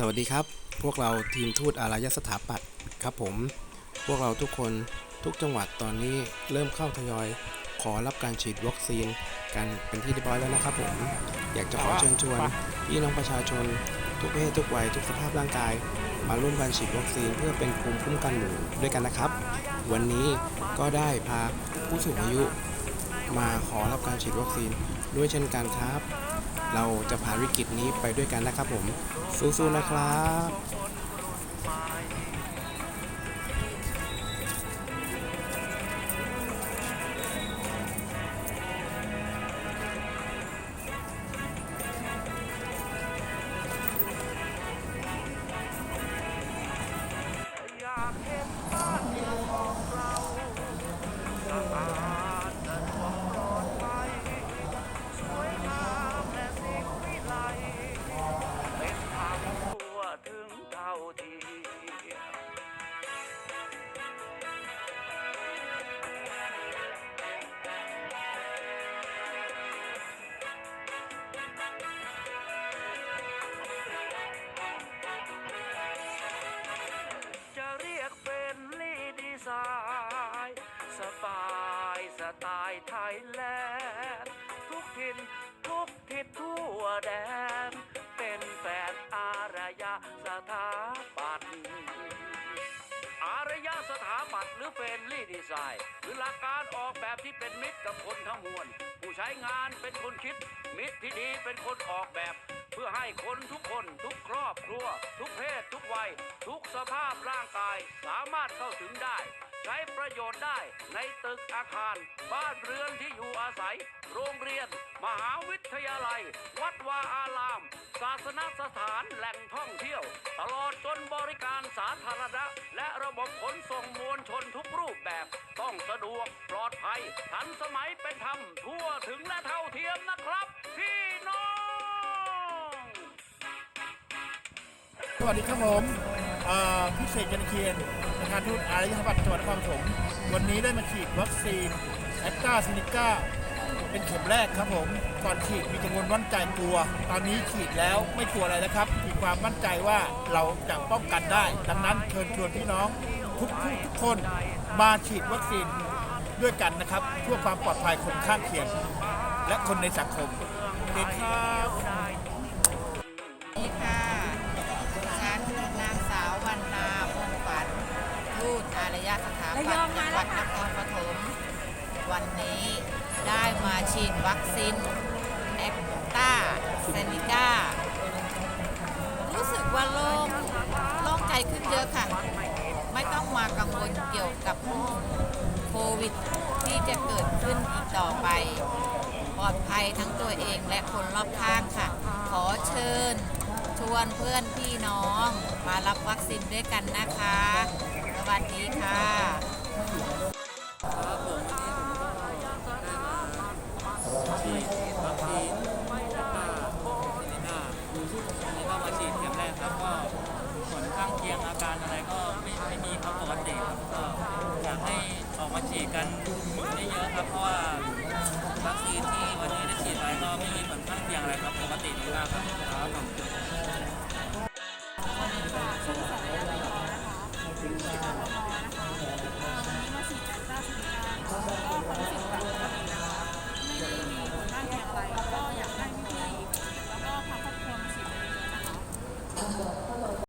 สวัสดีครับ พวกเราทีมทูตอารยสถาปัตย์ครับผม พวกเราทุกคนทุกจังหวัดตอนนี้เริ่มเข้าทยอย ขอรับการฉีดวัคซีนกันเป็นที่เรียบร้อยแล้วนะครับผม อยากจะขอเชิญชวนพี่น้องประชาชน ทุกเพศทุกวัยทุกสภาพร่างกาย มาร่วมกันฉีดวัคซีนเพื่อเป็นภูมิคุ้มกันหมู่ด้วยกันนะครับ วันนี้ก็ได้พาผู้สูงอายุ มาขอรับการฉีดวัคซีน ด้วยเช่นกันครับ เราจะผ่านวิกฤตนี้ไปด้วยกันนะครับผมสู้ๆนะครับ ตล์ไทยแลนด์ทุกถิ่นทุกทิศทั่วแดน เป็นแฟนอารยสถาปัตย์อารยสถาปัตย์หรือเฟรนลี่ดีไซน์คือหลักการออกแบบที่เป็นมิตรกับคนทั้งมวล ผู้ใช้งานเป็นคนคิด มิตรที่ดีเป็นคนออกแบบ เพื่อให้คนทุกคนทุกครอบครัว ทุกเพศทุกวัย ทุกสภาพร่างกายสามารถเข้าถึงได้ ใช้ประโยชน์ได้ในตึกอาคาร บ้านเรือนที่อยู่อาศัย โรงเรียน มหาวิทยาลัย วัดวาอาราม ศาสนสถานแหล่งท่องเที่ยว ตลอดจนบริการสาธารณะ และระบบขนส่งมวลชนทุกรูปแบบ ต้องสะดวกปลอดภัย ทันสมัยเป็นธรรม ทั่วถึงและเท่าเทียมนะครับ พี่น้อง สวัสดีครับผม พิเศษจันทร์เคียนในการทูตอารยธรรมจังหวัดนครปฐมวันนี้ได้มาฉีดวัคซีนแอสตราเซเนกาเป็นเข็มแรกครับผมก่อนฉีดมีกังวลมั่นใจกลัว ตอนนี้ฉีดแล้วไม่กลัวอะไรแล้วครับ มีความมั่นใจว่าเราจะป้องกันได้ ดังนั้นเชิญชวนพี่น้องทุกทุกทุกคนมาฉีดวัคซีนด้วยกันนะครับ เพื่อความปลอดภัยคนข้างเคียง และคนในสังคมเด็กครับ ยสถาปัตย์จังหวัดนครปฐมวันนี้ได้มาฉีดวัคซีนแอคตาเซนิก้ารู้สึกว่าโล่งโล่งใจขึ้นเยอะค่ะ ไม่ต้องมากังวลเกี่ยวกับโควิดที่จะเกิดขึ้นอีกต่อไป ปลอดภัยทั้งตัวเองและคนรอบข้างค่ะ ขอเชิญชวนเพื่อนพี่น้องมารับวัคซีนด้วยกันนะคะส วัสดีค่ะฉีดวัคซีนป้าซิลิน่าอันนี้ก็มาฉีดเข็มแรกครับก็ผลข้างเคียงอาการอะไรก็ไม่ไม่มีครับปกติครับก็อยากให้ออกมาฉีดกันได้เยอะครับเพราะว่าวัคซีนที่วันนี้ได้ฉีดไปก็ไม่มีผลข้างเคียงอะไรครับปกติดีมากครับ